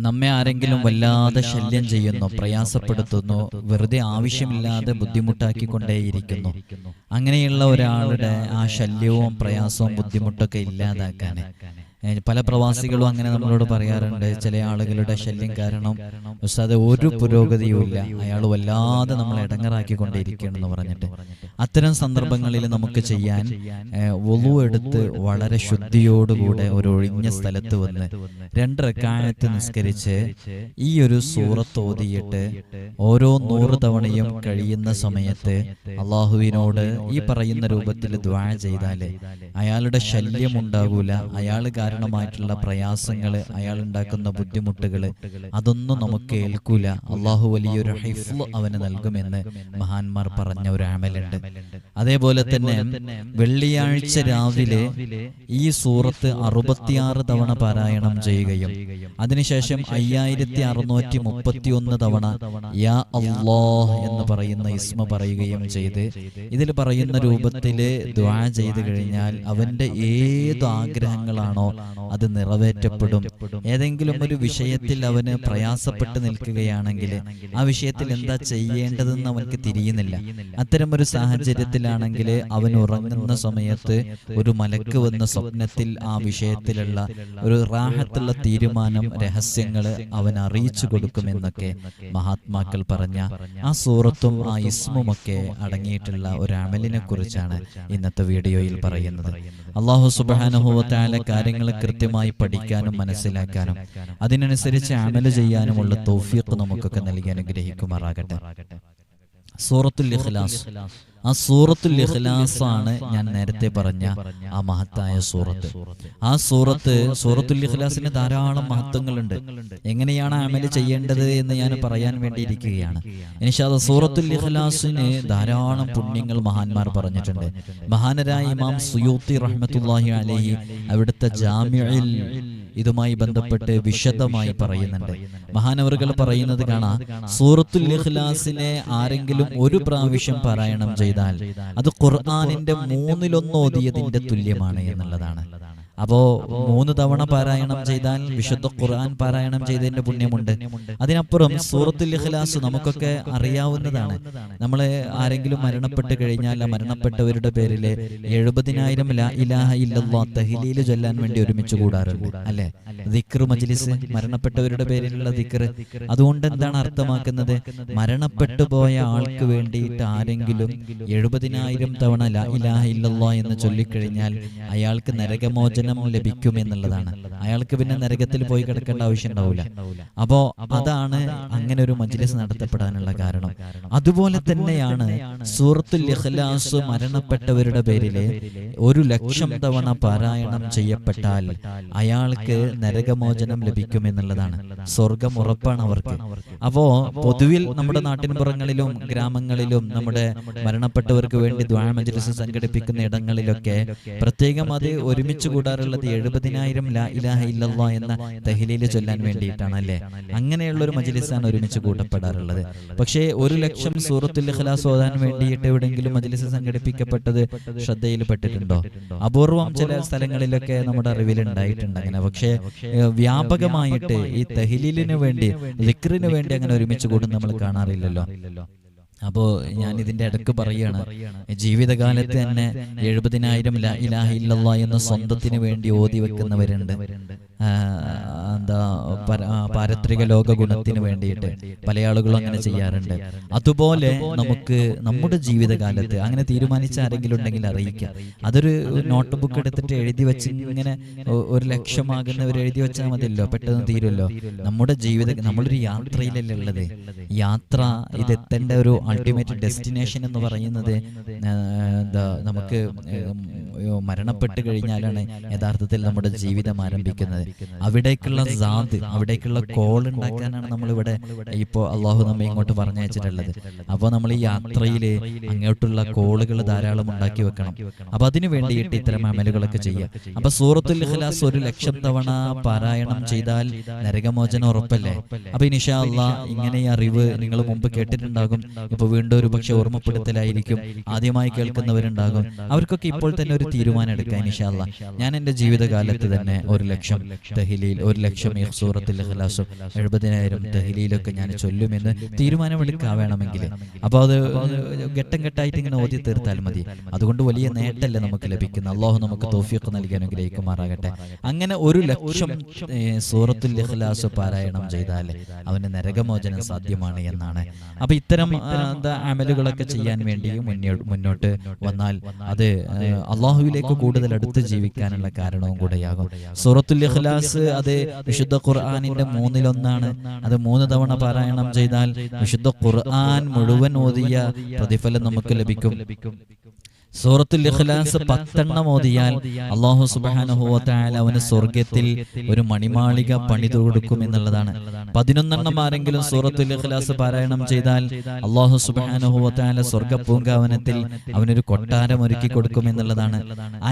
നമ്മെ ആരെങ്കിലും വല്ലാതെ ശല്യം ചെയ്യുന്നു പ്രയാസപ്പെടുത്തുന്നു വെറുതെ ആവശ്യമില്ലാതെ ബുദ്ധിമുട്ടാക്കിക്കൊണ്ടേയിരിക്കുന്നു അങ്ങനെയുള്ള ഒരാളുടെ ആ ശല്യവും പ്രയാസവും ബുദ്ധിമുട്ടൊക്കെ ഇല്ലാതാക്കാൻ ഏ, പല പ്രവാസികളും അങ്ങനെ നമ്മളോട് പറയാറുണ്ട്. ചില ആളുകളുടെ ശല്യം കാരണം ഉസ്താദ് ഒരു പുരോഗതിയുമില്ല. അയാൾ വല്ലാതെ നമ്മളെ എന്ന് പറഞ്ഞിട്ട് അത്തരം സന്ദർഭങ്ങളിൽ നമുക്ക് ചെയ്യാൻ ഒളു എടുത്ത് വളരെ ശുദ്ധിയോടുകൂടെ ഒരു ഒഴിഞ്ഞ സ്ഥലത്ത് വന്ന് രണ്ട് റക്കായത്ത് നിസ്കരിച്ച് ഈ ഒരു സൂറത്ത് ഓതിയിട്ട് ഓരോ നൂറ് തവണയും കഴിയുന്ന സമയത്ത് അള്ളാഹുവിനോട് ഈ പറയുന്ന രൂപത്തിൽ ദ്വാ ചെയ്താൽ അയാളുടെ ശല്യം ഉണ്ടാകൂല അയാൾ കാരണമായിട്ടുള്ള പ്രയാസങ്ങൾ അയാൾ ഉണ്ടാക്കുന്ന ബുദ്ധിമുട്ടുകൾ അതൊന്നും നമുക്ക് ഏൽക്കൂല. അള്ളാഹു വലിയൊരു ഹൈഫ്ലു അവന് നൽകുമെന്ന് മഹാന്മാർ പറഞ്ഞ ഒരു അമലുണ്ട്. അതേപോലെ തന്നെ വെള്ളിയാഴ്ച രാവിലെ ഈ സൂറത്ത് അറുപത്തിയാറ് തവണ പാരായണം ചെയ്യുകയും അതിനുശേഷം അയ്യായിരത്തി അറുന്നൂറ്റി മുപ്പത്തി ഒന്ന് തവണ യാ അള്ളാഹ് എന്ന് പറയുന്ന ഇസ്മ പറയുകയും ചെയ്ത് ഇതിൽ പറയുന്ന രൂപത്തിൽ ദ്വാ ചെയ്ത് കഴിഞ്ഞാൽ അവന്റെ ഏത് ആഗ്രഹങ്ങളാണോ അത് നിറവേറ്റപ്പെടും. ഏതെങ്കിലും ഒരു വിഷയത്തിൽ അവന് പ്രയാസപ്പെട്ട് നിൽക്കുകയാണെങ്കിൽ ആ വിഷയത്തിൽ എന്താ ചെയ്യേണ്ടതെന്ന് അവൻക്ക് തിരിയുന്നില്ല. അത്തരം ഒരു സാഹചര്യത്തിലാണെങ്കിൽ അവൻ ഉറങ്ങുന്ന സമയത്ത് ഒരു മലക്ക് വന്ന സ്വപ്നത്തിൽ ആ വിഷയത്തിലുള്ള ഒരു റാഹത്തുള്ള തീരുമാനം രഹസ്യങ്ങൾ അവൻ അറിയിച്ചു കൊടുക്കുമെന്നൊക്കെ മഹാത്മാക്കൾ പറഞ്ഞ ആ സൂറത്തും ആ ഇസ്മുമൊക്കെ അടങ്ങിയിട്ടുള്ള ഒരു അമലിനെ കുറിച്ചാണ് ഇന്നത്തെ വീഡിയോയിൽ പറയുന്നത്. അള്ളാഹു സുബാനുഭവത്തായ കാര്യങ്ങൾ കൃത്യമായി പഠിക്കാനും മനസ്സിലാക്കാനും അതിനനുസരിച്ച് അമൽ ചെയ്യാനുമുള്ള തൗഫീഖ് നമുക്കൊക്കെ നൽകി അനുഗ്രഹിക്കുമാറാകട്ടെ. സൂറത്തുൽ ഇഖ്ലാസ്. ആ സൂറത്തുൽ ഇഖ്ലാസ് ആണ് ഞാൻ നേരത്തെ പറഞ്ഞ ആ മഹത്തായ സൂറത്ത്. ആ സൂറത്ത് സൂറത്തുൽ ഇഖ്ലാസിന് ധാരാളം മഹത്വങ്ങളുണ്ട്. എങ്ങനെയാണ് അമൽ ചെയ്യേണ്ടത് എന്ന് ഞാൻ പറയാൻ വേണ്ടിയിരിക്കുകയാണ്. ഇനിഷാദ് സൂറത്തുൽ ഇഖ്ലാസിന് ധാരാളം പുണ്യങ്ങൾ മഹാന്മാർ പറഞ്ഞിട്ടുണ്ട്. മഹാനരായ ഇമാം സുയൂത്തി റഹ്മത്തുല്ലാഹി അലഹി അവിടുത്തെ ജാമ്യയിൽ ഇതുമായി ബന്ധപ്പെട്ട് വിശദമായി പറയുന്നുണ്ട്. മഹാനവറുകൾ പറയുന്നത് കാണാം. സൂറത്തുൽ ഇഖ്ലാസിനെ ആരെങ്കിലും ഒരു പ്രാവശ്യം പാരായണം ചെയ്താൽ അത് ഖുർആാനിന്റെ മൂന്നിലൊന്ന് ഓതിയതിന്റെ തുല്യമാണ് എന്നുള്ളതാണ്. അപ്പോ മൂന്ന് തവണ പാരായണം ചെയ്താൽ വിശുദ്ധ ഖുർആൻ പാരായണം ചെയ്തതിന്റെ പുണ്യമുണ്ട്. അതിനപ്പുറം സൂറത്തുൽ ഇഖ്ലാസ് നമുക്കൊക്കെ അറിയാവുന്നതാണ്. നമ്മളെ ആരെങ്കിലും മരണപ്പെട്ട് കഴിഞ്ഞാൽ ആ മരണപ്പെട്ടവരുടെ പേരിൽ എഴുപതിനായിരം ലാ ഇലാഹ ഇല്ലല്ലാ തഹ്ലീൽ ചൊല്ലാൻ വേണ്ടി ഒരുമിച്ച് കൂടാറുണ്ട്. അല്ലെ? ദിക്ർ മജ്ലിസ് മരണപ്പെട്ടവരുടെ പേരിലുള്ള ദിക്ർ അതുകൊണ്ട് എന്താണ് അർത്ഥമാക്കുന്നത്? മരണപ്പെട്ടു പോയ ആൾക്ക് വേണ്ടിയിട്ട് ആരെങ്കിലും എഴുപതിനായിരം തവണ ലാ ഇലാഹ ഇല്ലല്ലാ എന്ന് ചൊല്ലിക്കഴിഞ്ഞാൽ അയാൾക്ക് നരകമോചനം ലഭിക്കും എന്നുള്ളതാണ്. അയാൾക്ക് പിന്നെ നരകത്തിൽ പോയി കിടക്കേണ്ട ആവശ്യം ഉണ്ടാവില്ല. അപ്പോ അതാണ് അങ്ങനെ ഒരു മജ്ലിസ് നടത്തപ്പെടാനുള്ള കാരണം. അതുപോലെ തന്നെയാണ് സൂറത്തുൽ ഇഖ്ലാസ് മരണപ്പെട്ടവരുടെ പേരിൽ ഒരു ലക്ഷം തവണ പാരായണം ചെയ്യപ്പെട്ടാൽ അയാൾക്ക് നരകമോചനം ലഭിക്കും എന്നുള്ളതാണ്. സ്വർഗം ഉറപ്പാണ് അവർക്ക്. അപ്പോ പൊതുവിൽ നമ്മുടെ നാട്ടിൻപുറങ്ങളിലും ഗ്രാമങ്ങളിലും നമ്മുടെ മരണപ്പെട്ടവർക്ക് വേണ്ടി ദ്വാമജ്ലിസ് സംഘടിപ്പിക്കുന്ന ഇടങ്ങളിലൊക്കെ പ്രത്യേകം അത് ഒരുമിച്ച് കൂടാറുള്ളത് എഴുപതിനായിരം ലാ ഇലാഹ ഇല്ലല്ലാ എന്ന തഹ്ലീൽ ചൊല്ലാൻ വേണ്ടിയിട്ടാണ് അല്ലേ അങ്ങനെയുള്ള ഒരു മജ്ലിസാണ് ഒരുമിച്ച് കൂട്ടപ്പെടാറുള്ളത്. പക്ഷേ ഒരു ലക്ഷം സൂറത്തുൽ ഇഖ്ലാസ് ഓതാൻ വേണ്ടിയിട്ട് എവിടെയെങ്കിലും മജ്ലിസ് സംഘടിപ്പിക്കപ്പെട്ടത് ശ്രദ്ധയിൽപ്പെട്ടിട്ടുണ്ടോ അപൂർവം ചില സ്ഥലങ്ങളിലൊക്കെ നമ്മുടെ അറിവിൽ ഉണ്ടായിട്ടുണ്ട് അങ്ങനെ. പക്ഷേ വ്യാപകമായിട്ട് ഈ തഹ്ലീലിന് വേണ്ടി ലിക്റിന് വേണ്ടി അങ്ങനെ ഒരുമിച്ച് കൂടും നമ്മൾ കാണാറില്ലല്ലോ. അപ്പോ ഞാൻ ഇതിന്റെ ഇടയ്ക്ക് പറയാണ് ജീവിതകാലത്ത് തന്നെ എഴുപതിനായിരം ലാ ഇലാഹ ഇല്ലല്ലാ എന്ന സ്വന്തത്തിന് വേണ്ടി ഓതി വെക്കുന്നവരുണ്ട്. എന്താ പാരത്രിക ലോക ഗുണത്തിന് വേണ്ടിയിട്ട് പല ആളുകളും അങ്ങനെ ചെയ്യാറുണ്ട്. അതുപോലെ നമുക്ക് നമ്മുടെ ജീവിതകാലത്ത് അങ്ങനെ തീരുമാനിച്ച ആരെങ്കിലും ഉണ്ടെങ്കിൽ അറിയിക്കാം. അതൊരു നോട്ട് ബുക്ക് എടുത്തിട്ട് എഴുതി വെച്ച് ഇങ്ങനെ ഒരു ലക്ഷ്യമാകുന്നവർ എഴുതി വെച്ചാൽ മതിയല്ലോ പെട്ടെന്ന് തീരുമല്ലോ. നമ്മുടെ ജീവിത നമ്മളൊരു യാത്രയിലല്ലേ ഉള്ളത്. യാത്ര ഇതെത്തേണ്ട ഒരു അൾട്ടിമേറ്റ് ഡെസ്റ്റിനേഷൻ എന്ന് പറയുന്നത് എന്താ നമുക്ക് മരണപ്പെട്ട് കഴിഞ്ഞാലാണ് യഥാർത്ഥത്തിൽ നമ്മുടെ ജീവിതം ആരംഭിക്കുന്നത്. അവിടേക്കുള്ള സാദ് അവിടേക്കുള്ള കോൾ ഉണ്ടാക്കാനാണ് നമ്മൾ ഇവിടെ ഇപ്പോൾ അള്ളാഹു നമ്മെ ഇങ്ങോട്ട് പറഞ്ഞയച്ചിട്ടുള്ളത്. അപ്പോൾ നമ്മൾ ഈ യാത്രയിൽ അങ്ങോട്ടുള്ള കോളുകൾ ധാരാളം ഉണ്ടാക്കി വെക്കണം. അപ്പൊ അതിനു വേണ്ടിയിട്ട് ഇത്തരം അമലുകളൊക്കെ ചെയ്യാം. അപ്പൊ സൂറത്തുൽ ഇഖ്ലാസ് ഒരു ലക്ഷം തവണ പാരായണം ചെയ്താൽ നരകമോചനം ഉറപ്പല്ലേ? അപ്പൊ ഇനിഷാ അള്ളാ ഇങ്ങനെ ഈ അറിവ് നിങ്ങൾ മുമ്പ് കേട്ടിട്ടുണ്ടാകും. ഇപ്പൊ വീണ്ടും ഒരു പക്ഷെ ഓർമ്മപ്പെടുത്തലായിരിക്കും. ആദ്യമായി കേൾക്കുന്നവരുണ്ടാകും. അവർക്കൊക്കെ ഇപ്പോൾ തന്നെ ഒരു തീരുമാനം എടുക്കാം ഇനിഷാ അള്ളാ ഞാൻ എന്റെ ജീവിതകാലത്ത് തന്നെ ഒരു ലക്ഷം ദഹിലിയിൽ ഒരു ലക്ഷം ഈ സൂറത്തിൽ ഇഖ്ലാസും എഴുപതിനായിരം ദഹലിയിലൊക്കെ ഞാൻ ചൊല്ലുമെന്ന് തീരുമാനമെടുക്കാൻ വേണമെങ്കിൽ അപ്പോൾ അത് ഘട്ടം ഘട്ടമായിട്ട് ഇങ്ങനെ ഓതി തീർത്താൽ മതി. അതുകൊണ്ട് വലിയ നേട്ടമല്ലേ നമുക്ക് ലഭിക്കുന്നത് അള്ളാഹു നമുക്ക് തോഫിയൊക്കെ നൽകി അനുഗ്രഹിക്കുമാറാകട്ടെ. അങ്ങനെ ഒരു ലക്ഷം സൂറത്തുൽ ഇഖ്ലാസ് പാരായണം ചെയ്താൽ അവന് നരകമോചനം സാധ്യമാണ് എന്നാണ്. അപ്പൊ ഇത്തരം അമലുകളൊക്കെ ചെയ്യാൻ വേണ്ടി മുന്നോ- മുന്നോട്ട് വന്നാൽ അത് അള്ളാഹുവിലേക്ക് കൂടുതൽ അടുത്ത് ജീവിക്കാനുള്ള കാരണവും കൂടെയാകും. സൂറത്തുൽ ഇഖ്ലാസ് അത് വിശുദ്ധ ഖുർആാനിന്റെ മൂന്നിലൊന്നാണ്. അത് മൂന്ന് തവണ പാരായണം ചെയ്താൽ വിശുദ്ധ ഖുർആൻ മുഴുവൻ ഓതിയ പ്രതിഫലം നമുക്ക് ലഭിക്കും. സൂറത്തുൽ ഇഖ്ലാസ് പത്തെണ്ണം ഓതിയാൽ അള്ളാഹു തആല അവന് സ്വർഗത്തിൽ ഒരു മണിമാളിക പണിതു കൊടുക്കും എന്നുള്ളതാണ്. പതിനൊന്നെണ്ണം ആരെങ്കിലും സൂറത്തുൽ ഇഖ്ലാസ് പാരായണം ചെയ്താൽ അള്ളാഹു തആല സ്വർഗ പൂങ്കാവനത്തിൽ അവനൊരു കൊട്ടാരം ഒരുക്കി കൊടുക്കും എന്നുള്ളതാണ്.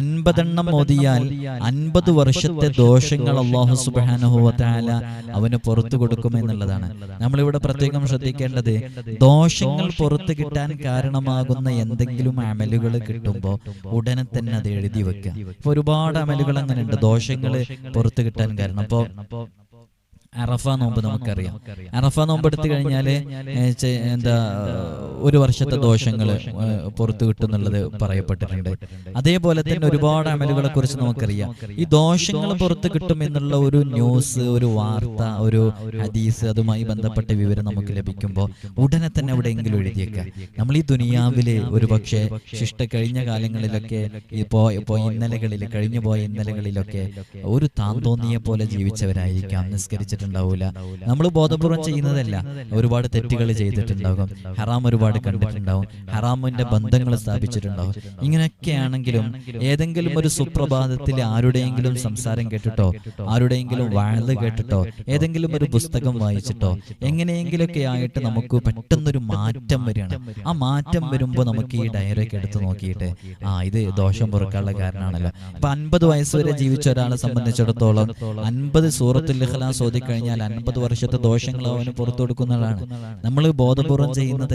അൻപതെണ്ണം ഓതിയാൽ അൻപത് വർഷത്തെ ദോഷങ്ങൾ അള്ളാഹു തആല അവന് പുറത്തു കൊടുക്കും എന്നുള്ളതാണ്. നമ്മളിവിടെ പ്രത്യേകം ശ്രദ്ധിക്കേണ്ടത് ദോഷങ്ങൾ പുറത്തു കിട്ടാൻ കാരണമാകുന്ന എന്തെങ്കിലും അമലുകൾ കിട്ടുമ്പോൾ ഉടനെ തന്നെ അത് എഴുതി വെക്കുക ഇപ്പൊ ഒരുപാട് അമലുകൾ അങ്ങനെ ഉണ്ട് ദോഷങ്ങൾ പുറത്തു കിട്ടാൻ കാരണം. അപ്പോൾ അറഫ നോമ്പ് നമുക്കറിയാം. അറഫ നോമ്പ് എടുത്തു കഴിഞ്ഞാൽ എന്താ ഒരു വർഷത്തെ ദോഷങ്ങൾ പുറത്തു കിട്ടുന്നുള്ളത് പറയപ്പെട്ടിട്ടുണ്ട്. അതേപോലെ തന്നെ ഒരുപാട് അമലുകളെ കുറിച്ച് നമുക്കറിയാം. ഈ ദോഷങ്ങൾ പുറത്തു കിട്ടും എന്നുള്ള ഒരു ന്യൂസ് ഒരു വാർത്ത ഒരു ഹദീസ് അതുമായി ബന്ധപ്പെട്ട വിവരം നമുക്ക് ലഭിക്കുമ്പോൾ ഉടനെ തന്നെ എവിടെയെങ്കിലും എഴുതിയേക്കുക നമ്മൾ ഈ ദുനിയാവിൽ ഒരു പക്ഷേ ശിഷ്ട കഴിഞ്ഞ കാലങ്ങളിലൊക്കെ ഇപ്പോ ഇപ്പോ ഇന്നലകളിൽ കഴിഞ്ഞു പോയ ഇന്നലകളിലൊക്കെ ഒരു താൻ തോന്നിയ പോലെ ജീവിച്ചവരായിരിക്കാം. നിസ്കരിച്ചിട്ടുണ്ടാവൂല. നമ്മൾ ബോധപൂർവം ചെയ്യുന്നതല്ല. ഒരുപാട് തെറ്റുകൾ ചെയ്തിട്ടുണ്ടാകും. ഹറാം ഒരുപാട് കണ്ടിട്ടുണ്ടാവും. ഹറാമിന്റെ ബന്ധങ്ങൾ സ്ഥാപിച്ചിട്ടുണ്ടാവും. ഇങ്ങനെയൊക്കെ ആണെങ്കിലും ഏതെങ്കിലും ഒരു സുപ്രഭാതത്തിൽ ആരുടെയെങ്കിലും സംസാരം കേട്ടിട്ടോ ആരുടെയെങ്കിലും വാഴ്ന്ന് കേട്ടിട്ടോ ഏതെങ്കിലും ഒരു പുസ്തകം വായിച്ചിട്ടോ എങ്ങനെയെങ്കിലൊക്കെ ആയിട്ട് നമുക്ക് പെട്ടെന്നൊരു മാറ്റം വരികയാണ്. ആ മാറ്റം വരുമ്പോൾ നമുക്ക് ഈ ഡയറി ഒക്കെ എടുത്ത് നോക്കിയിട്ട് ആ ഇത് ദോഷം പൊറുക്കാനുള്ള കാരണമാണല്ലോ ഇപ്പൊ അൻപത് വയസ്സ് വരെ ജീവിച്ച ഒരാളെ സംബന്ധിച്ചിടത്തോളം അൻപത് സൂറത്തുൽ ഇഖ്ലാസ് ഓതി കഴിഞ്ഞാൽ അൻപത് വർഷത്തെ ദോഷങ്ങൾ അവന് പുറത്തു കൊടുക്കുന്നതാണ്. നമ്മൾ ബോധപൂർവം ചെയ്യുന്ന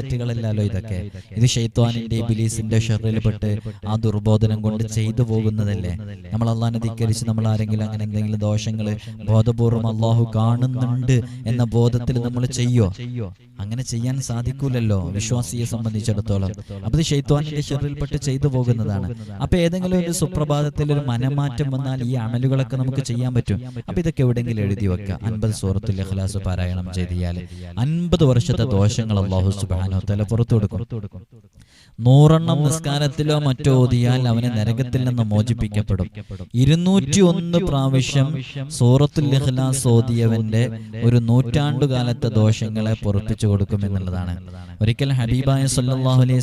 തെറ്റുകളല്ലല്ലോ ഇതൊക്കെ. ഇത് ഷെയ്ത്വാനിന്റെ ബിലീസിന്റെ ഷെറിൽപ്പെട്ട് ആ ദുർബോധനം കൊണ്ട് ചെയ്തു പോകുന്നതല്ലേ? നമ്മൾ അള്ളാഹിനെ ധിക്കരിച്ച് നമ്മൾ ആരെങ്കിലും അങ്ങനെ എന്തെങ്കിലും ദോഷങ്ങൾ ബോധപൂർവം അള്ളാഹു കാണുന്നുണ്ട് എന്ന ബോധത്തിൽ നമ്മൾ ചെയ്യോ? അങ്ങനെ ചെയ്യാൻ സാധിക്കൂലല്ലോ വിശ്വാസിയെ സംബന്ധിച്ചിടത്തോളം. അപ്പൊ ഇത് ഷെയ്ത്വാനിന്റെ ഷെറിൽപ്പെട്ട് ചെയ്തു പോകുന്നതാണ്. അപ്പൊ ഏതെങ്കിലും ഒരു സുപ്രഭാതത്തിൽ ഒരു മനമാറ്റം വന്നാൽ ഈ അമലുകളൊക്കെ നമുക്ക് ചെയ്യാൻ പറ്റും. അപ്പൊ ഇതൊക്കെ എവിടെയെങ്കിലും എഴുതി വെക്കുക അൻപത് സൂറത്തുൽ ഇഖ്ലാസ് പാരായണം ചെയ്തിയാൽ അൻപത് വർഷത്തെ ദോഷങ്ങൾ അള്ളാഹു സുബാനോ തല പുറത്തു കൊടുക്കും. നൂറെണ്ണം നിസ്കാരത്തിലോ മറ്റോ ഓതിയാൽ അവനെ നരകത്തിൽ നിന്ന് മോചിപ്പിക്കപ്പെടും. ഇരുന്നൂറ്റി ഒന്ന് പ്രാവശ്യം സൂറത്തുൽ ഇഖ്ലാസ് ഓതിയവന്റെ ഒരു നൂറ്റാണ്ടുകാലത്തെ ദോഷങ്ങളെ പൊറപ്പിച്ചു കൊടുക്കും എന്നുള്ളതാണ്. ഒരിക്കൽ ഹബീബായ സല്ലല്ലാഹു അലൈഹി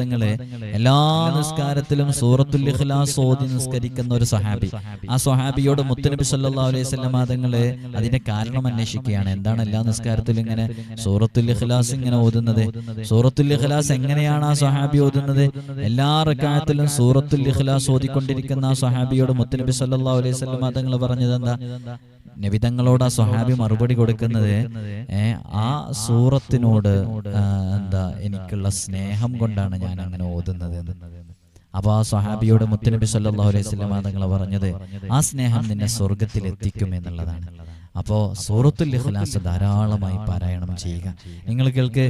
തങ്ങളെ എല്ലാ നിസ്കാരത്തിലും സൂറത്തുൽ ഇഖ്ലാസ് ഓതി നിസ്കരിക്കുന്ന ഒരു സഹാബി. ആ സഹാബിയോട് മുത്തനബി സല്ലല്ലാഹു അലൈഹി തങ്ങളെ അതിന്റെ കാരണം അന്വേഷിക്കുകയാണ് എന്താണ് എല്ലാ നിസ്കാരത്തിലും ഇങ്ങനെ സൂറത്തുൽ ഇഖ്ലാസ് ഇങ്ങനെ ഓതുന്നത്? സൂറത്തുൽ ഇഖ്ലാസ് എങ്ങനെയാണ് ആ സ്വഹാബി ഓതുന്നത്? എല്ലാ റക്കായത്തിലും സൂറത്തുൽ ഇഖ്ലാസ് ഓതിക്കൊണ്ടിരിക്കുന്ന ആ സ്വഹാബിയോട് മുത്തനബി സല്ലല്ലാഹു അലൈഹി വസല്ലം തങ്ങൾ പറഞ്ഞത് എന്താ? നബിതങ്ങളോട് ആ സ്വഹാബി മറുപടി കൊടുക്കുന്നത് ആ സൂറത്തിനോട് എന്താ എനിക്കുള്ള സ്നേഹം കൊണ്ടാണ് ഞാൻ അങ്ങനെ ഓതുന്നത് എന്ന്. അപ്പൊ ആ സ്വഹാബിയോട് മുത്തനബി സല്ലല്ലാഹു അലൈഹി വസല്ലം തങ്ങൾ പറഞ്ഞത് ആ സ്നേഹം നിന്നെ സ്വർഗത്തിൽ എത്തിക്കും എന്നുള്ളതാണ്. അപ്പോ സൂറത്തുൽ ഇഖ്ലാസ് ധാരാളമായി പാരായണം ചെയ്യുക. നിങ്ങൾ കേൾക്ക്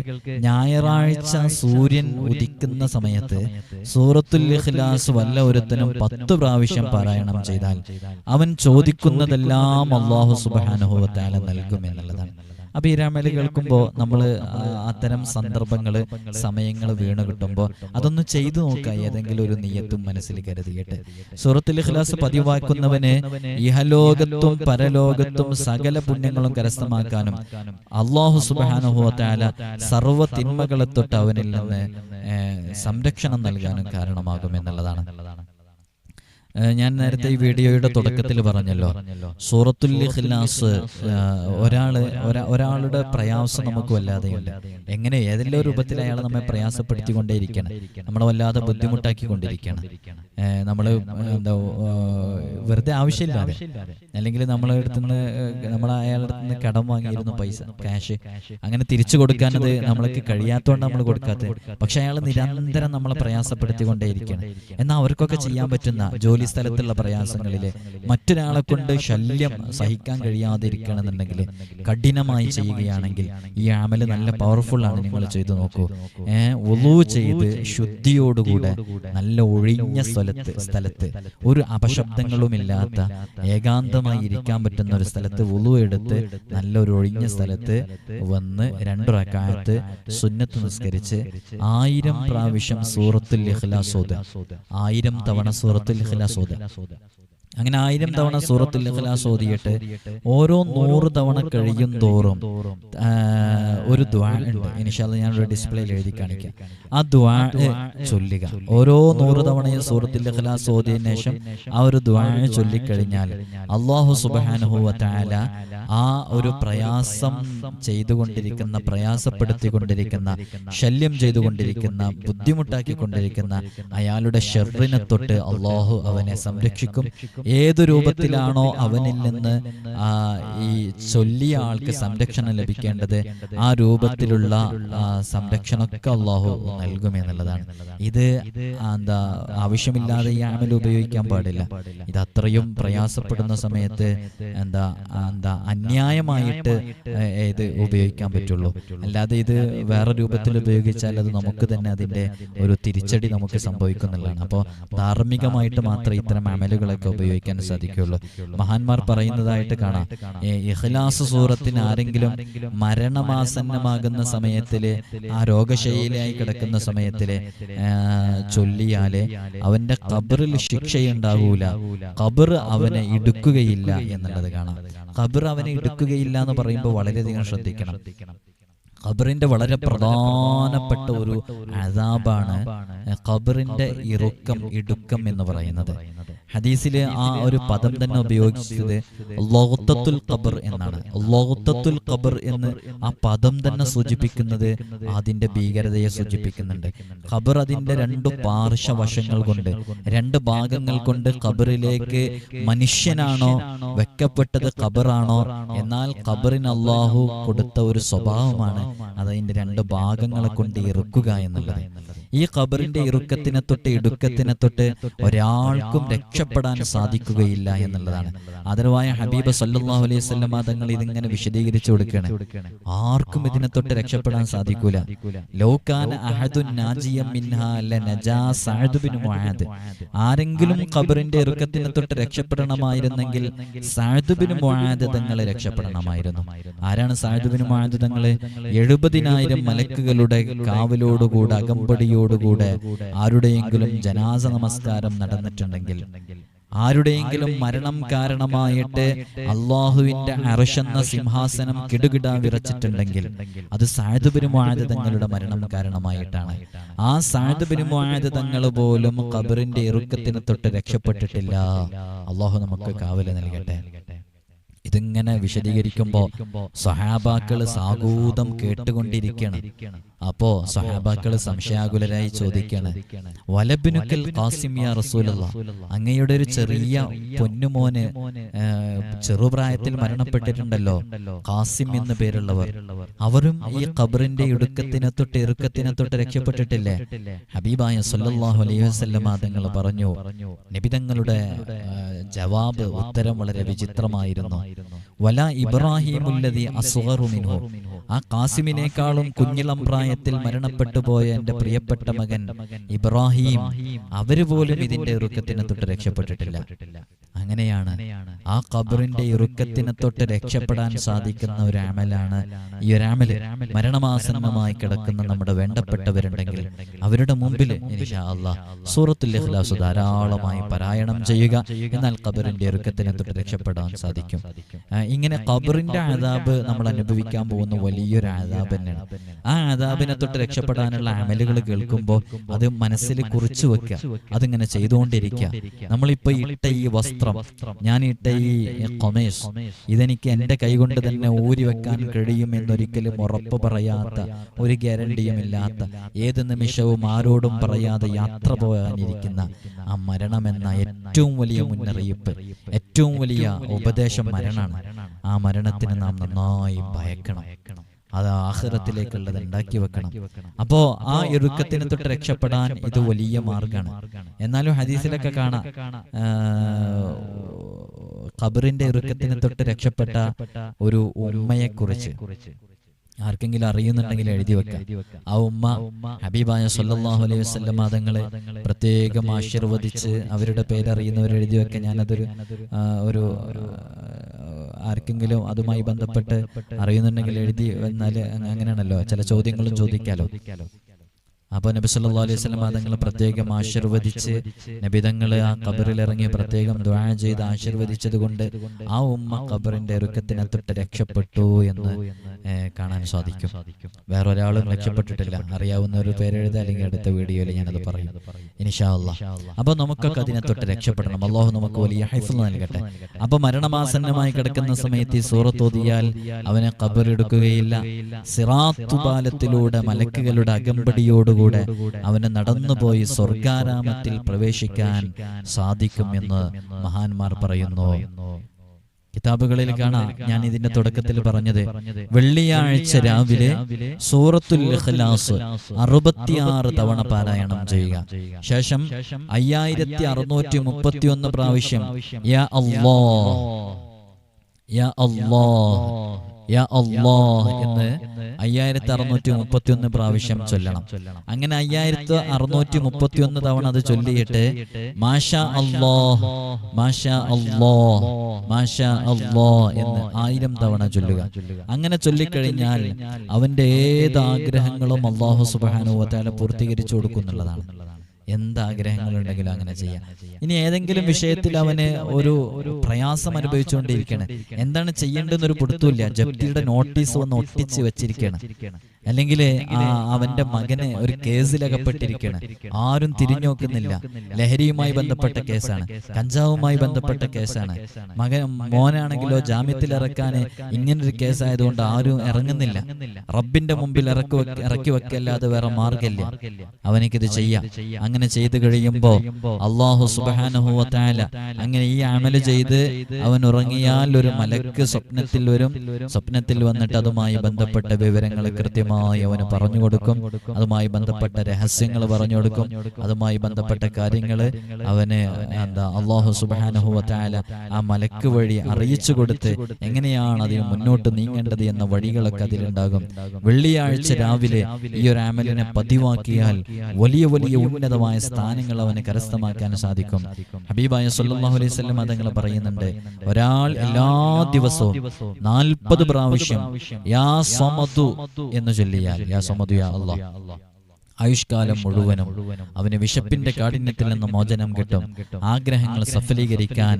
ഞായറാഴ്ച സൂര്യൻ ഉദിക്കുന്ന സമയത്ത് സൂറത്തുൽ ഇഖ്ലാസ് വല്ല ഒരുത്തനും പത്ത് പ്രാവശ്യം പാരായണം ചെയ്താൽ അവൻ ചോദിക്കുന്നതെല്ലാം അള്ളാഹു തആല നൽകും എന്നുള്ളതാണ് അപ്പൊ ഈ രാമൽ കേൾക്കുമ്പോൾ നമ്മൾ അത്തരം സന്ദർഭങ്ങൾ സമയങ്ങൾ വീണ് കിട്ടുമ്പോൾ അതൊന്ന് ചെയ്തു നോക്കുക ഏതെങ്കിലും ഒരു നീയത്തും മനസ്സിൽ കരുതിയിട്ട്. സൂറത്തുൽ ഇഖ്ലാസ് പതിവാക്കുന്നവന് ഇഹലോകത്തും പരലോകത്തും സകല പുണ്യങ്ങളും കരസ്ഥമാക്കാനും അള്ളാഹു തആല സർവ തിന്മകളെ തൊട്ട് അവനിൽ നിന്ന് സംരക്ഷണം നൽകാനും കാരണമാകും എന്നുള്ളതാണ്. ഞാൻ നേരത്തെ ഈ വീഡിയോയുടെ തുടക്കത്തിൽ പറഞ്ഞല്ലോ. സൂറത്തുൽ ഇഖ്ലാസ് ഒരാൾ ഒരാളുടെ പ്രയാസം നമുക്ക് വല്ലാതെയുണ്ട്. എങ്ങനെ ഏതെല്ലാം രൂപത്തിൽ അയാൾ നമ്മെ പ്രയാസപ്പെടുത്തിക്കൊണ്ടേയിരിക്കണം. നമ്മളെ വല്ലാതെ ബുദ്ധിമുട്ടാക്കിക്കൊണ്ടിരിക്കണം. ഏഹ് നമ്മൾ എന്താ വെറുതെ ആവശ്യമില്ലാതെ. അല്ലെങ്കിൽ നമ്മളെ അടുത്തുനിന്ന് നമ്മൾ അയാളുടെ നിന്ന് കടം വാങ്ങിയിരുന്നു പൈസ ക്യാഷ് അങ്ങനെ തിരിച്ചു കൊടുക്കാനത് നമ്മൾക്ക് കഴിയാത്തതുകൊണ്ട് നമ്മൾ കൊടുക്കാത്തത്. പക്ഷെ അയാൾ നിരന്തരം നമ്മളെ പ്രയാസപ്പെടുത്തിക്കൊണ്ടേയിരിക്കണം. എന്നാൽ അവർക്കൊക്കെ ചെയ്യാൻ പറ്റുന്ന ജോലി സ്ഥലത്തുള്ള പ്രയാസങ്ങളിൽ മറ്റൊരാളെ കൊണ്ട് ശല്യം സഹിക്കാൻ കഴിയാതിരിക്കണമെന്നുണ്ടെങ്കിൽ കഠിനമായി ചെയ്യുകയാണെങ്കിൽ ഈ ആമൽ നല്ല പവർഫുൾ ആണ് നിങ്ങൾ ചെയ്തു നോക്കൂ. ഒലു ചെയ്ത് ശുദ്ധിയോടുകൂടെ നല്ല ഒഴിഞ്ഞ സ്ഥലത്ത് സ്ഥലത്ത് ഒരു അപശബ്ദങ്ങളുമില്ലാത്ത ഏകാന്തമായി ഇരിക്കാൻ പറ്റുന്ന ഒരു സ്ഥലത്ത് ഉളു എടുത്ത് നല്ലൊരു ഒഴിഞ്ഞ സ്ഥലത്ത് വന്ന് രണ്ടു റക്കായത്ത് സുന്നത്ത് നിസ്കരിച്ച് ആയിരം പ്രാവശ്യം സൂറത്തുൽ ആയിരം തവണ സൂറത്തുൽ ഇഖ്ലാസ് ഓത് അങ്ങനെ ആയിരം തവണ സൂറത്തുൽ ഇഖ്ലാസ് ഓതിയിട്ട് ഓരോ നൂറ് തവണ കഴിയും തോറും ഒരു ദ്വാ ഉണ്ട്. ഇനിഷാൽ ഞാൻ ഒരു ഡിസ്പ്ലേയിൽ എഴുതി കാണിക്കാം. ആ ദ്വാ ചൊല്ലുക. ഓരോ നൂറ് തവണയും സൂറത്തുൽ ഇഖ്ലാസ് ഓതിയതിനു ശേഷം ആ ഒരു ദ്വാ ചൊല്ലിക്കഴിഞ്ഞാൽ അള്ളാഹു സുബ്ഹാനഹു വതആല ആ ഒരു പ്രയാസം ചെയ്തുകൊണ്ടിരിക്കുന്ന പ്രയാസപ്പെടുത്തിക്കൊണ്ടിരിക്കുന്ന ശല്യം ചെയ്തുകൊണ്ടിരിക്കുന്ന ബുദ്ധിമുട്ടാക്കിക്കൊണ്ടിരിക്കുന്ന അയാളുടെ ഷെറിനെ തൊട്ട് അള്ളാഹു അവനെ സംരക്ഷിക്കും. ഏതു രൂപത്തിലാണോ അവനിൽ നിന്ന് ഈ ചൊല്ലിയ ആൾക്ക് സംരക്ഷണം ലഭിക്കേണ്ടത് ആ രൂപത്തിലുള്ള സംരക്ഷണമൊക്കെ അള്ളാഹു നൽകുമെന്നുള്ളതാണ് ഇത് എന്താ ആവശ്യമില്ലാതെ ഈ ആമൽ ഉപയോഗിക്കാൻ പാടില്ല. ഇത് അത്രയും പ്രയാസപ്പെടുന്ന സമയത്ത് എന്താ എന്താ അന്യായമായിട്ട് ഇത് ഉപയോഗിക്കാൻ പറ്റുള്ളൂ. അല്ലാതെ ഇത് വേറെ രൂപത്തിൽ ഉപയോഗിച്ചാൽ അത് നമുക്ക് തന്നെ അതിന്റെ ഒരു തിരിച്ചടി നമുക്ക് സംഭവിക്കുന്നുള്ളതാണ്. അപ്പോൾ ധാർമ്മികമായിട്ട് മാത്രം ഇത്തരം അമലുകളൊക്കെ ഉപയോഗിക്കാൻ സാധിക്കുകയുള്ളൂ. മഹാന്മാർ പറയുന്നതായിട്ട് കാണാം. ഇഖ്ലാസ് സൂറത്തിന് ആരെങ്കിലും മരണമാസന്നമാകുന്ന സമയത്തിൽ ആ രോഗശൈലിയായി കിടക്കുന്ന സമയത്തിൽ ചൊല്ലിയാലേ അവന്റെ ഖബറിൽ ശിക്ഷയുണ്ടാവൂല. ഖബർ അവനെ ഇടുക്കുകയില്ല എന്നുള്ളത് കാണാം. ഖബർ അവനെ ഇടുക്കുകയില്ല എന്ന് പറയുമ്പോൾ വളരെയധികം ശ്രദ്ധിക്കണം. ഖബറിന്റെ വളരെ പ്രധാനപ്പെട്ട ഒരു അതാബാണ് ഖബറിന്റെ ഇറുക്കം ഇടുക്കം എന്ന് പറയുന്നത്. ഹദീസിൽ ആ ഒരു പദം തന്നെ ഉപയോഗിച്ചത് ലോകത്തത്തുൽ ഖബർ എന്നാണ്. ലോകത്തത്തുൽ ഖബർ എന്ന് ആ പദം തന്നെ സൂചിപ്പിക്കുന്നത് അതിന്റെ ഭീകരതയെ സൂചിപ്പിക്കുന്നുണ്ട്. ഖബർ അതിന്റെ രണ്ട് പാർശ്വവശങ്ങൾ കൊണ്ട് രണ്ട് ഭാഗങ്ങൾ കൊണ്ട് ഖബറിലേക്ക് മനുഷ്യനാണോ വെക്കപ്പെട്ടത് ഖബറാണോ? എന്നാൽ ഖബറിന് അള്ളാഹു കൊടുത്ത ഒരു സ്വഭാവമാണ് അതതിന്റെ രണ്ട് ഭാഗങ്ങളെ കൊണ്ട് ഇറുക്കുക എന്നുള്ളത്. ഈ ഖബറിന്റെ ഇറുക്കത്തിനെ തൊട്ട് ഇടുക്കത്തിനെ തൊട്ട് ഒരാൾക്കും രക്ഷപ്പെടാൻ സാധിക്കുകയില്ല എന്നുള്ളതാണ്. ആദരവായ ഹബീബ് സല്ലാഹു അലൈഹി വസല്ലമ തങ്ങൾ ഇതിങ്ങനെ വിശദീകരിച്ചു കൊടുക്കുകയാണ്. ആർക്കും ഇതിനെ തൊട്ട് രക്ഷപ്പെടാൻ സാധിക്കൂല. ലോകാന അഹദുൻ നാജിയം ആരെങ്കിലും ഖബറിന്റെ ഇറുക്കത്തിനെ തൊട്ട് രക്ഷപ്പെടണമായിരുന്നെങ്കിൽ സഅദ് ബിൻ മുആദ് തങ്ങളെ രക്ഷപ്പെടണമായിരുന്നു. ആരാണ് മുആദ് തങ്ങൾ? എഴുപതിനായിരം മലക്കുകളുടെ കാവലോടുകൂടെ അകമ്പടിയോടുകൂടെ ആരുടെയെങ്കിലും ജനാസ നമസ്കാരം നടന്നിട്ടുണ്ടെങ്കിൽ ആരുടെയെങ്കിലും മരണം കാരണമായിട്ട് അള്ളാഹുവിന്റെ അറഷെന്ന സിംഹാസനം കിടുകിട വിറച്ചിട്ടുണ്ടെങ്കിൽ അത് സായുധപെരുമായത് തങ്ങളുടെ മരണം കാരണമായിട്ടാണ്. ആ സായുധപെരുമായത് തങ്ങൾ പോലും ഖബറിന്റെ ഇറുക്കത്തിന് തൊട്ട് രക്ഷപ്പെട്ടിട്ടില്ല. അള്ളാഹു നമുക്ക് കാവൽ നൽകട്ടെ. ഇതിങ്ങനെ വിശദീകരിക്കുമ്പോ സഹാബാക്കൾ സാഗൂതം കേട്ടുകൊണ്ടിരിക്കണം. അപ്പോ സഹാബാക്കൾ സംശയാകുലരായി ചോദിക്കാണ് വലബിനുക്കൽ കാസിം റസൂലുള്ള? അങ്ങയുടെ ഒരു ചെറിയ പൊന്നുമോന് ചെറുപ്രായത്തിൽ മരണപ്പെട്ടിട്ടുണ്ടല്ലോ കാസിം എന്ന് പേരുള്ളവർ. അവരും ഈ ഖബറിന്റെ ഇടുക്കത്തിനെ തൊട്ട് ഇറുക്കത്തിനെ തൊട്ട് രക്ഷപ്പെട്ടിട്ടില്ലേ? ഹബീബായ സല്ലാഹു അലൈഹി വസല്ലമ തങ്ങൾ പറഞ്ഞു നിബിതങ്ങളുടെ ജവാബ് ഉത്തരം വളരെ വിചിത്രമായിരുന്നു. വല ഇബ്രാഹിമുല്ലതി അസുഹറുമിനു ആ കാസിമിനേക്കാളും കുഞ്ഞിളം പ്രായത്തിൽ മരണപ്പെട്ടു പോയ എന്റെ പ്രിയപ്പെട്ട മകൻ ഇബ്രാഹിം. അവർ പോലും ഇതിന്റെ ഇറുക്കത്തിനെ തൊട്ട് രക്ഷപ്പെട്ടിട്ടില്ല. അങ്ങനെയാണ് ആ ഖബറിന്റെ ഇറുക്കത്തിനെ തൊട്ട് രക്ഷപ്പെടാൻ സാധിക്കുന്ന ഒരു അമലാണ് ഈ ഒരു അമൽ. മരണമാസന്നമായി കിടക്കുന്ന നമ്മുടെ വേണ്ടപ്പെട്ടവരുണ്ടെങ്കിൽ അവരുടെ മുമ്പിൽ സൂറത്തുൽ ഇഖ്ലാസ് ധാരാളമായി പാരായണം ചെയ്യുക. എന്നാൽ ഖബറിന്റെ ഇറുക്കത്തിനെ തൊട്ട് രക്ഷപ്പെടാൻ സാധിക്കും. ഇങ്ങനെ ഖബറിന്റെ ആദാബ് നമ്മൾ അനുഭവിക്കാൻ പോകുന്ന വലിയൊരു ആദാബ് തന്നെയാണ് ആ ആദാബിനെ തൊട്ട് രക്ഷപ്പെടാനുള്ള അമലുകൾ കേൾക്കുമ്പോൾ അത് മനസ്സിൽ കുറിച്ചു വെക്കുക. അതിങ്ങനെ ചെയ്തുകൊണ്ടിരിക്കുക. നമ്മളിപ്പോ ഇട്ട ഈ വസ്ത്രം ഞാൻ ഇട്ട ഈ കൊമേഷ് ഇതെനിക്ക് എന്റെ കൈകൊണ്ട് തന്നെ ഊരി വെക്കാൻ കഴിയും എന്നൊരിക്കലും ഉറപ്പ് പറയാത്ത ഒരു ഗ്യാരണ്ടിയും ഇല്ലാത്ത ഏത് നിമിഷവും ആരോടും പറയാതെ യാത്ര പോകാനിരിക്കുന്ന ആ മരണം എന്ന ഏറ്റവും വലിയ മുന്നറിയിപ്പ് ഏറ്റവും വലിയ ഉപദേശം മരണമാണ് ആ മരണത്തിന് നാം നന്നായി ഭയക്കണം. അത് ആഹ്റത്തിലേക്കുള്ളത് ഉണ്ടാക്കി വെക്കണം. അപ്പോ ആ ഇറുക്കത്തിന് തൊട്ട് രക്ഷപ്പെടാൻ ഇത് വലിയ മാർഗമാണ് എന്നാലും ഹദീസിലൊക്കെ കാണാം. ഖബറിന്റെ ഇറുക്കത്തിന് തൊട്ട് രക്ഷപ്പെട്ട ഒരു ഉമ്മയെ കുറിച്ച് ആർക്കെങ്കിലും അറിയുന്നുണ്ടെങ്കിൽ എഴുതി വെക്കാം. ആ ഉമ്മ ഹബീബായ സല്ലാഹു അലൈഹി വസ്ലം മാതങ്ങളെ പ്രത്യേകം ആശീർവദിച്ച് അവരുടെ പേരറിയുന്നവർ എഴുതി വെക്കാൻ ഞാനതൊരു ഒരു ആർക്കെങ്കിലും അതുമായി ബന്ധപ്പെട്ട് അറിയുന്നുണ്ടെങ്കിൽ എഴുതി വന്നാൽ അങ്ങനെയാണല്ലോ. ചില ചോദ്യങ്ങളും ചോദിക്കാലോ. അപ്പൊ നബി സല്ലാ അലൈഹി വസല്ലം തങ്ങൾ പ്രത്യേകം ആശീർവദിച്ച് നബിതങ്ങൾ ആ ഖബറിൽ ഇറങ്ങി പ്രത്യേകം ദുആ ചെയ്ത് ആശീർവദിച്ചത് കൊണ്ട് ആ ഉമ്മ കബറിന്റെ ഒരുക്കത്തിനെ തൊട്ട് രക്ഷപ്പെട്ടു എന്ന് കാണാൻ സാധിക്കും. വേറെ ഒരാളും രക്ഷപ്പെട്ടിട്ടില്ല. അറിയാവുന്ന ഒരു പേരെഴുത അല്ലെങ്കിൽ അടുത്ത വീഡിയോയിൽ ഞാനത് പറയും. ഇൻഷാ അള്ളാഹ് അപ്പൊ നമുക്കൊക്കെ അതിനെ തൊട്ട് രക്ഷപ്പെടണം. അള്ളാഹു നമുക്ക് വലിയ ഹൈഫിൾ നൽകട്ടെ. അപ്പൊ മരണമാസന്നമായി കിടക്കുന്ന സമയത്ത് ഈ സൂറത്തോതിയാൽ അവനെ കബറെടുക്കുകയില്ല സിറാത്തുപാലത്തിലൂടെ മലക്കുകളുടെ അകമ്പടിയോടുകൂടെ അവന് നടന്നുപോയി സ്വർഗാരാമത്തിൽ പ്രവേശിക്കാൻ സാധിക്കും എന്ന് മഹാന്മാർ പറയുന്നു. കിതാബുകളിൽ കാണാം ഞാൻ ഇതിന്റെ തുടക്കത്തിൽ പറഞ്ഞത് വെള്ളിയാഴ്ച രാവിലെ സൂറത്തുൽ ഇഖ്ലാസ് അറുപത്തിയാറ് തവണ പാരായണം ചെയ്യുക. ശേഷം അയ്യായിരത്തി അറുന്നൂറ്റി മുപ്പത്തി ഒന്ന് പ്രാവശ്യം യാ അല്ലാഹ് യാ അല്ലാ യാ അല്ലാ എന്ന് അയ്യായിരത്തി അറുന്നൂറ്റി മുപ്പത്തി ഒന്ന് പ്രാവശ്യം ചൊല്ലണം. അങ്ങനെ അയ്യായിരത്തി അറുന്നൂറ്റി മുപ്പത്തി ഒന്ന് തവണ അത് ചൊല്ലിയിട്ട് മാഷ അല്ലാ മാഷ അല്ലാ മാഷ അല്ലാ എന്ന് ആയിരം തവണ ചൊല്ലുക. അങ്ങനെ ചൊല്ലിക്കഴിഞ്ഞാൽ അവന്റെ ഏത് ആഗ്രഹങ്ങളും അള്ളാഹു സുബാനുവത്താല പൂർത്തീകരിച്ചു കൊടുക്കുന്നുള്ളതാണ് എന്ത് ആഗ്രഹങ്ങളുണ്ടെങ്കിലും അങ്ങനെ ചെയ്യാം. ഇനി ഏതെങ്കിലും വിഷയത്തിൽ അവന് ഒരു പ്രയാസം അനുഭവിച്ചുകൊണ്ടിരിക്കുകയാണ്. എന്താണ് ചെയ്യേണ്ടതെന്നൊരു പിടുത്തമില്ല ജപ്തിയുടെ നോട്ടീസ് വന്ന് ഒട്ടിച്ച് വെച്ചിരിക്കുകയാണ്. അല്ലെങ്കിൽ ആ അവന്റെ മകന് ഒരു കേസിൽ അകപ്പെട്ടിരിക്കുകയാണ് ആരും തിരിഞ്ഞു നോക്കുന്നില്ല ലഹരിയുമായി ബന്ധപ്പെട്ട കേസാണ്. കഞ്ചാവുമായി ബന്ധപ്പെട്ട കേസാണ്. മകൻ മോനാണെങ്കിലോ ജാമ്യത്തിൽ ഇറക്കാൻ ഇങ്ങനൊരു കേസായതുകൊണ്ട് ആരും ഇറങ്ങുന്നില്ല. റബ്ബിന്റെ മുമ്പിൽ ഇറക്കി ഇറക്കി വെക്കല്ലാതെ വേറെ മാർഗമില്ല അവനക്കിത് ചെയ്യാം. അങ്ങനെ ചെയ്തു കഴിയുമ്പോ അള്ളാഹു സുബാനുഹുവത്തായ അങ്ങനെ ഈ അമൽ ചെയ്ത് അവൻ ഉറങ്ങിയാൽ ഒരു മലക്ക് സ്വപ്നത്തിൽ വരും. സ്വപ്നത്തിൽ വന്നിട്ട് അതുമായി ബന്ധപ്പെട്ട വിവരങ്ങൾ കൃത്യമായി അവന് പറഞ്ഞു കൊടുക്കും അതുമായി ബന്ധപ്പെട്ട രഹസ്യങ്ങൾ പറഞ്ഞു കൊടുക്കും അതുമായി ബന്ധപ്പെട്ട കാര്യങ്ങൾ അവന് എന്താ അള്ളാഹു സുബാനുഹുവത്തായ ആ മലക്ക് വഴി അറിയിച്ചു കൊടുത്ത് എങ്ങനെയാണ് അതിന് മുന്നോട്ട് നീങ്ങേണ്ടത് എന്ന വഴികളൊക്കെ അതിലുണ്ടാകും. വെള്ളിയാഴ്ച രാവിലെ ഈ ഒരു ആമലിനെ പതിവാക്കിയാൽ വലിയ വലിയ ഉന്നതമായ സ്ഥാനങ്ങൾ അവന് കരസ്ഥമാക്കാൻ സാധിക്കും. ഹബീബായ സല്ലല്ലാഹു അലൈഹി വസല്ലം അതങ്ങൾ പറയുന്നുണ്ട്. ഒരാൾ എല്ലാ ദിവസവും നാൽപ്പത് പ്രാവശ്യം യാ സമതു എന്ന് ചൊല്ലിയാൽ യാ സമതു യാ ആയുഷ്കാലം മുഴുവനും അവന് വിശപ്പിന്റെ കാഠിന്യത്തിൽ നിന്ന് മോചനം കിട്ടും. ആഗ്രഹങ്ങൾ സഫലീകരിക്കാൻ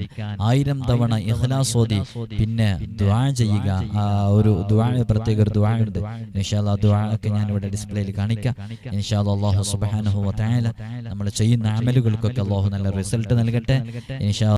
ആയിരം തവണ ഇഹ്ലാസോദി പിന്നെ ദ്വാ ചെയ്യുക. ആ ഒരു ദ്വാ പ്രത്യേക ഒരു ദ്വാ ഉണ്ട്. ഇൻഷാല്ലാ ദ്വാ ഒക്കെ ഞാൻ ഇവിടെ ഡിസ്പ്ലേയിൽ കാണിക്കാം. ഇൻഷാല്ലാ അള്ളാഹു സുബ്ഹാനഹു വ നമ്മൾ ചെയ്യുന്ന അമലുകൾക്കൊക്കെ അള്ളാഹു നല്ല റിസൾട്ട് നൽകട്ടെ. ഇൻഷാ